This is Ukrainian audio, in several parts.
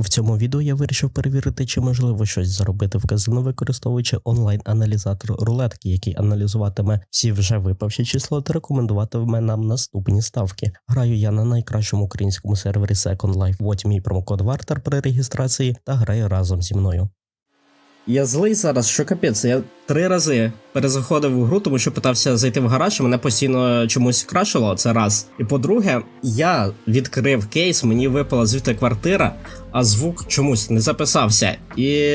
В цьому відео я вирішив перевірити, чи можливо щось заробити в казино, використовуючи онлайн-аналізатор рулетки, який аналізуватиме всі вже випавші числа та рекомендуватиме нам наступні ставки. Граю я на найкращому українському сервері Second Life. Вводь мій промокод Вартер при реєстрації та грай разом зі мною. Я злий зараз, що капець. Я три рази перезаходив у гру, тому що питався зайти в гараж, і мене постійно чомусь крашило. Це раз. І по-друге, я відкрив кейс, мені випала звідти квартира, а звук чомусь не записався. І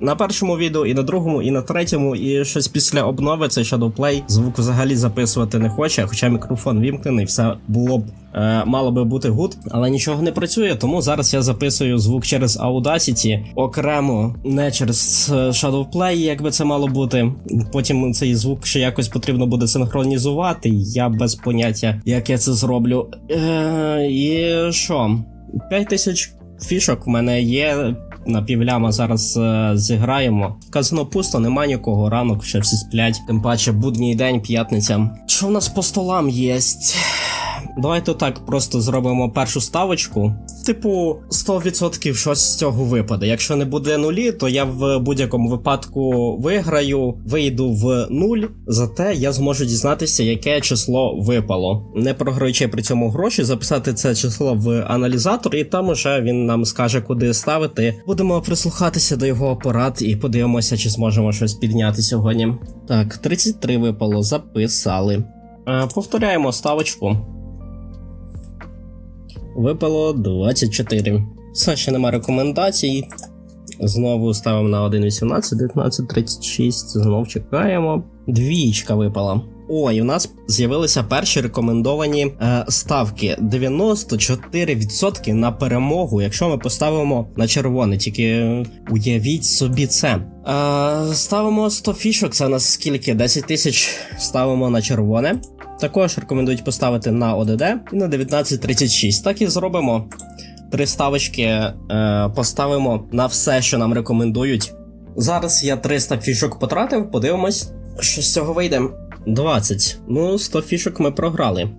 на першому відео, і на другому, і на третьому, і щось після обнови цей Shadowplay звук взагалі записувати не хоче, хоча мікрофон вімкнений, все було б. е, Мало би бути гуд, але нічого не працює, тому зараз я записую звук через Audacity окремо, не через е, Shadowplay, як би це мало бути. Потім цей звук ще якось потрібно буде синхронізувати. Я без поняття, як я це зроблю. Е, і що? 5 тисяч фішок в мене є. На півляма зараз е, зіграємо. Казано пусто, нема нікого. Ранок ще всі сплять. Тим паче будній день, п'ятниця. Що в нас по столам єсть? Давайте так просто зробимо першу ставочку. Типу, 100% щось з цього випаде. Якщо не буде нулі, то я в будь-якому випадку виграю, вийду в нуль. Зате я зможу дізнатися, яке число випало. Не програючи при цьому гроші, записати це число в аналізатор, і там уже він нам скаже, куди ставити. Будемо прислухатися до його апарат і подивимося, чи зможемо щось підняти сьогодні. Так, 33 випало, записали. Е, повторяємо ставочку. Випало 24. Все ще нема рекомендацій. Знову ставимо на 1.18, 19, 36. Знов чекаємо. Двічка випала. О, і в нас з'явилися перші рекомендовані е, ставки 94% на перемогу, якщо ми поставимо на червоне, тільки уявіть собі це. Е, ставимо 100 фішок, це у нас скільки? 10 тисяч ставимо на червоне. Також рекомендують поставити на ОДД і на 19.36. Так і зробимо. Три ставочки е, поставимо на все, що нам рекомендують. Зараз я 300 фішок потратив, подивимось, що з цього вийде. 20. Ну, 100 фішок ми програли.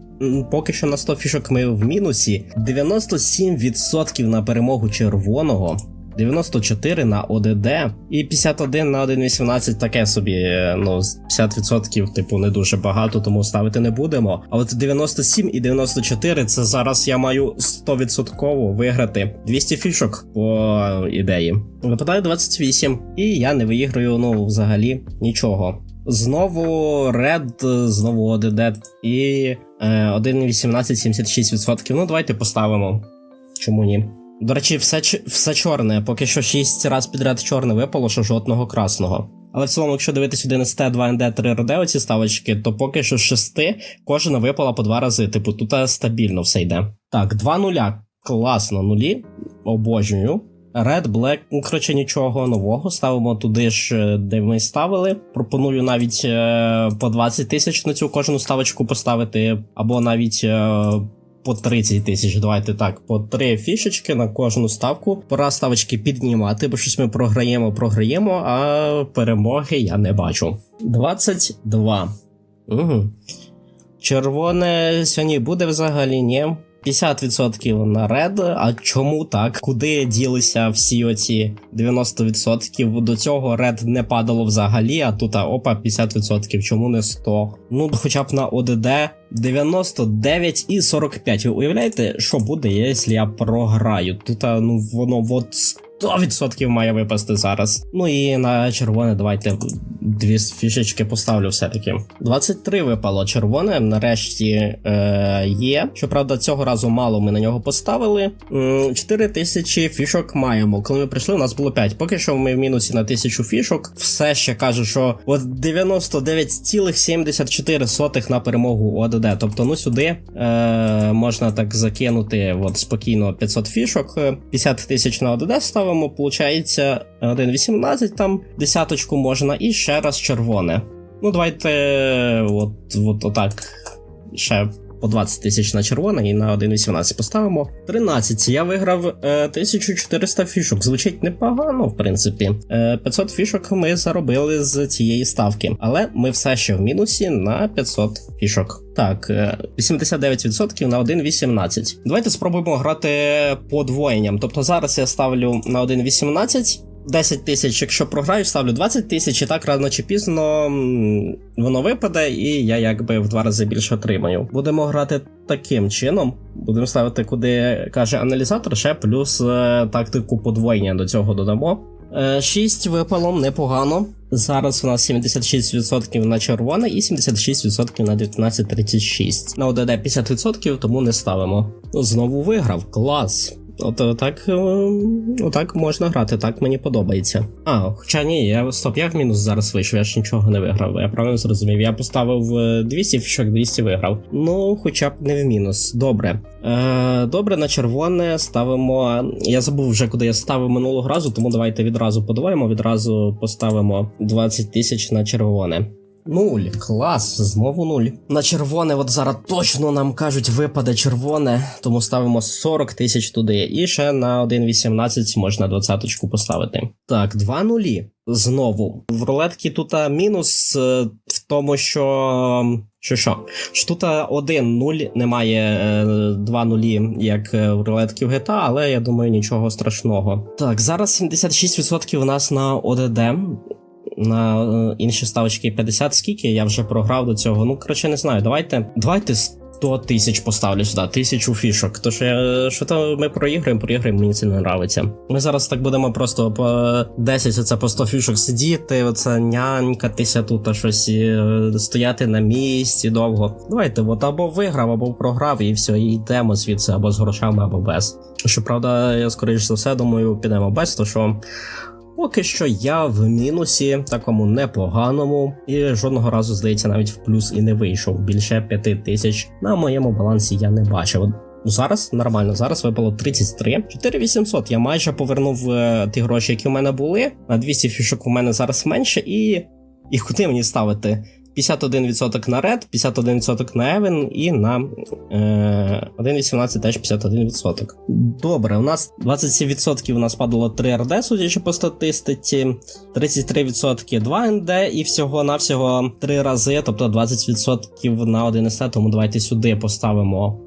Поки що на 100 фішок ми в мінусі. 97% на перемогу червоного. 94 на ОДД і 51 на 1.18 таке собі. е, Ну, 50% типу не дуже багато, тому ставити не будемо. А от 97 і 94 це зараз я маю 100% виграти 200 фішок по ідеї. Випадає 28, і я не виіграю ну взагалі нічого. Знову Red, знову ОДД і е, 1.18 76%. Ну, давайте поставимо. Чому ні? До речі, все, все чорне. Поки що 6 раз підряд чорне випало, що жодного красного. Але в цілому, якщо дивитись 1 СТ, 2 НД, 3 РД оці ставочки, то поки що з 6 кожна випала по два рази. Типу, тут е, стабільно все йде. Так, 2 нуля. Класно, нулі. Обожнюю. Red, Black, ну, коротше, нічого нового. Ставимо туди ж, е, де ми ставили. Пропоную навіть е, по 20 тисяч на цю кожну ставочку поставити, або навіть. Е, по 30 тисяч, давайте так, по 3 фішечки на кожну ставку. Пора ставочки піднімати, бо щось ми програємо, програємо, а перемоги я не бачу. 22. Угу. Червоне сьогодні буде взагалі, ні. 50% на ред. А чому так? Куди ділися всі оці 90%? До цього ред не падало взагалі, а тут а, опа, 50%. Чому не 100? Ну, хоча б на ОДД 99 і 45. Ви уявляєте, що буде, якщо я програю? Тут а, ну воно от 100% має випасти зараз. Ну і на червоне давайте дві фішечки поставлю все-таки. 23 випало червоне, нарешті е, є. Щоправда, цього разу мало ми на нього поставили. 4 тисячі фішок маємо. Коли ми прийшли, у нас було 5. Поки що ми в мінусі на 1000 фішок. Все ще каже, що от 99,74 на перемогу ОДД. Тобто, ну сюди е, можна так закинути от спокійно 500 фішок. Е, 50 тисяч на ОДД ставимо. Получається 1,18 там десяточку можна, і ще раз червоне. Ну, давайте от, от отак. Ще по 20 тисяч на червоне і на 1.18 поставимо. 13. Я виграв е, 1400 фішок. Звучить непогано, в принципі. Е, 500 фішок ми заробили з цієї ставки, але ми все ще в мінусі на 500 фішок. Так, е, 89% на 1.18. Давайте спробуємо грати подвоєнням. Тобто зараз я ставлю на 1.18. 10 тисяч, якщо програю, ставлю 20 тисяч, і так рано чи пізно воно випаде, і я якби в два рази більше отримаю. Будемо грати таким чином. Будемо ставити, куди каже аналізатор, ще плюс е, тактику подвоєння до цього додамо. 6 випало непогано. Зараз у нас 76% на червоне і 76% на 1936. На ОДД 50%, тому не ставимо. Знову виграв. Клас. От е, так, е, отак можна грати, так мені подобається. А, хоча ні, я стоп, я в мінус зараз вийшов, я ж нічого не виграв. Я правильно зрозумів. Я поставив е, 200 фішок, 200 виграв. Ну, хоча б не в мінус. Добре. Е, добре, на червоне ставимо. Я забув вже, куди я ставив минулого разу, тому давайте відразу подвоїмо, відразу поставимо 20 тисяч на червоне. Нуль, клас, знову нуль. На червоне, от зараз точно нам кажуть, випаде червоне, тому ставимо 40 тисяч туди. І ще на 1.18 можна двадцяточку поставити. Так, два нулі. Знову. В рулетки тут мінус е, в тому, що. Що що? Що тут а, один нуль, немає е, два нулі, як е, в рулетки в GTA, але я думаю, нічого страшного. Так, зараз 76% у нас на ОДД на е, інші ставочки 50 скільки, я вже програв до цього. Ну, коротше, не знаю. Давайте давайте 100 тисяч поставлю сюди, тисячу фішок. Тож що то ми проіграємо, проіграємо, мені це не нравиться. Ми зараз так будемо просто по 10 оце по 100 фішок сидіти, оце нянькатися тут, а щось е, стояти на місці довго. Давайте, от або виграв, або програв, і все, і йдемо звідси, або з грошами, або без. Щоправда, я скоріш за все думаю, підемо без, то що. Поки що я в мінусі, такому непоганому, і жодного разу, здається, навіть в плюс і не вийшов. Більше 5 тисяч на моєму балансі я не бачив. Зараз нормально, зараз випало 33. 4800 я майже повернув е, ті гроші, які в мене були. На 200 фішок у мене зараз менше, і. І куди мені ставити? 51% на Red, 51% на Евен і на е, 1.18 теж 51%. Добре, у нас 27% у нас падало 3 РД, судячи по статистиці, 33% 2 НД і всього-навсього 3 рази, тобто 20% на 1 СТ, тому давайте сюди поставимо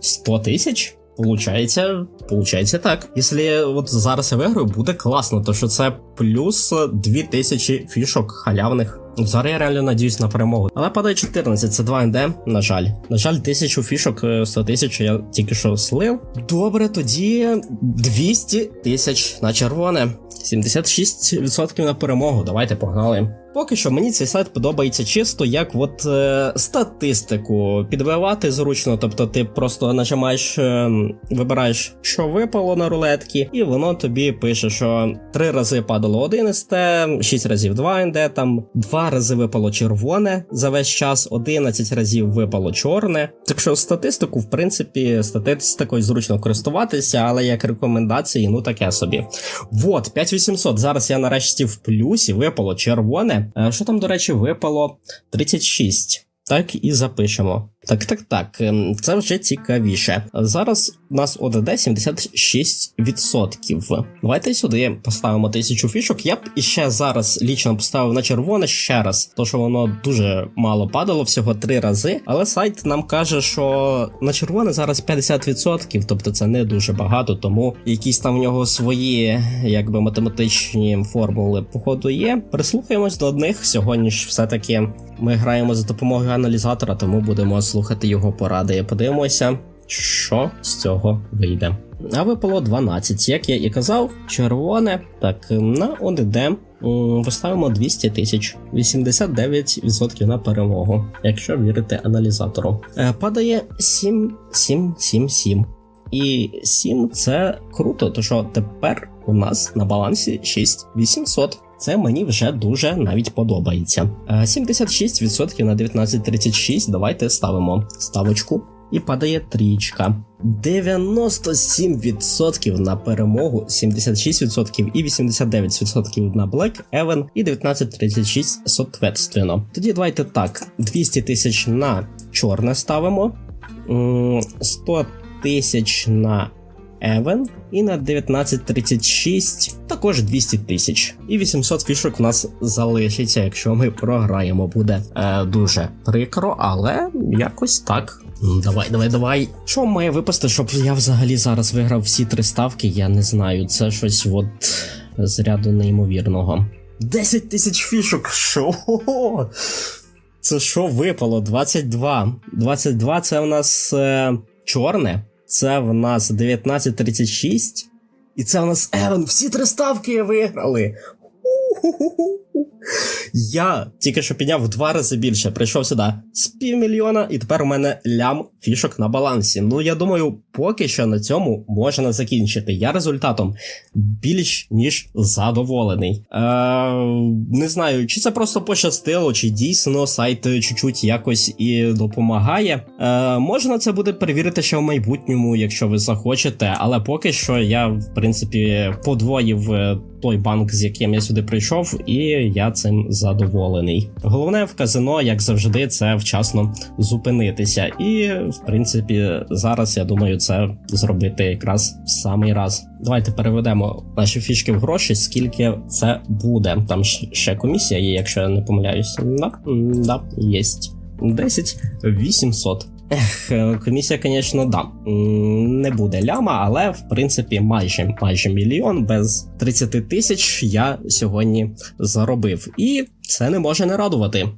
100 тисяч. Получається, получається так. Якщо от зараз я виграю, буде класно, то що це плюс 2000 фішок халявних. Зараз я реально надіюсь на перемогу. Але падає 14, це 2 НД, на жаль. На жаль, 1000 фішок, 100 тисяч я тільки що слив. Добре, тоді 200 тисяч на червоне. 76% на перемогу. Давайте погнали. Поки що мені цей сайт подобається чисто як от е, статистику підбивати зручно. Тобто ти просто нажимаєш, е, вибираєш, що випало на рулетки, і воно тобі пише, що 3 рази падало 1 СТ, 6 разів 2 НД, там 2 рази випало червоне за весь час, 11 разів випало чорне. Так що статистику, в принципі, статистикою зручно користуватися, але як рекомендації, ну таке собі. Вот, 5800. Зараз я нарешті в плюсі випало червоне. Е, Що там, до речі, випало 36. Так і запишемо. Так, так, так, ем, це вже цікавіше. Зараз у нас ОДД 76%. Давайте сюди поставимо 1000 фішок. Я б іще зараз лічно поставив на червоне ще раз, то що воно дуже мало падало, всього 3 рази. Але сайт нам каже, що на червоне зараз 50%, тобто це не дуже багато, тому якісь там в нього свої, якби математичні формули, походу, є. Прислухаємось до одних сьогодні ж все-таки ми граємо за допомогою аналізатора, тому будемо слухати його поради. Подивимося, що з цього вийде. А випало 12, як я і казав, червоне. Так, на ОДД поставимо 200 тисяч, 89% на перемогу, якщо вірити аналізатору. Е, Падає 7, 7, 7, 7. І 7 це круто, то що тепер у нас на балансі 6800. Це мені вже дуже навіть подобається. Е, 76% на 1936. Давайте ставимо ставочку. І падає трічка. 97% на перемогу, 76% і 89% на Black Even і 1936 соответственно. Тоді давайте так: 200 тисяч на чорне ставимо. М, 100 тисяч на Евен і на 1936 також 200 тисяч. І 800 фішок у нас залишиться, якщо ми програємо. Буде е, дуже прикро, але якось так. Давай, давай, давай. Що має випасти, щоб я взагалі зараз виграв всі три ставки? Я не знаю. Це щось от з ряду неймовірного. 10 тисяч фішок. Що? Це що випало? 22. 22 це у нас е, чорне. Це в нас 1936. І це у нас Евен. Всі три ставки виграли. У-ху-ху-ху. Я тільки що підняв в два рази більше. Прийшов сюди з півмільйона, і тепер у мене лям фішок на балансі. Ну я думаю, поки що на цьому можна закінчити. Я результатом більш ніж задоволений. Е, не знаю, чи це просто пощастило, чи дійсно сайт чуть-чуть якось і допомагає. Е, можна це буде перевірити ще в майбутньому, якщо ви захочете. Але поки що я, в принципі, подвоїв е, той банк, з яким я сюди прийшов, і я цим задоволений. Головне в казино, як завжди, це вчасно зупинитися. І, в принципі, зараз я думаю, це зробити якраз в самий раз. Давайте переведемо наші фішки в гроші, скільки це буде. Там ще комісія є, якщо я не помиляюся. Да, да єсть. 10 800. Ех, комісія, звісно, да. Не буде ляма, але в принципі майже майже мільйон без 30 тисяч я сьогодні заробив. І це не може не радувати.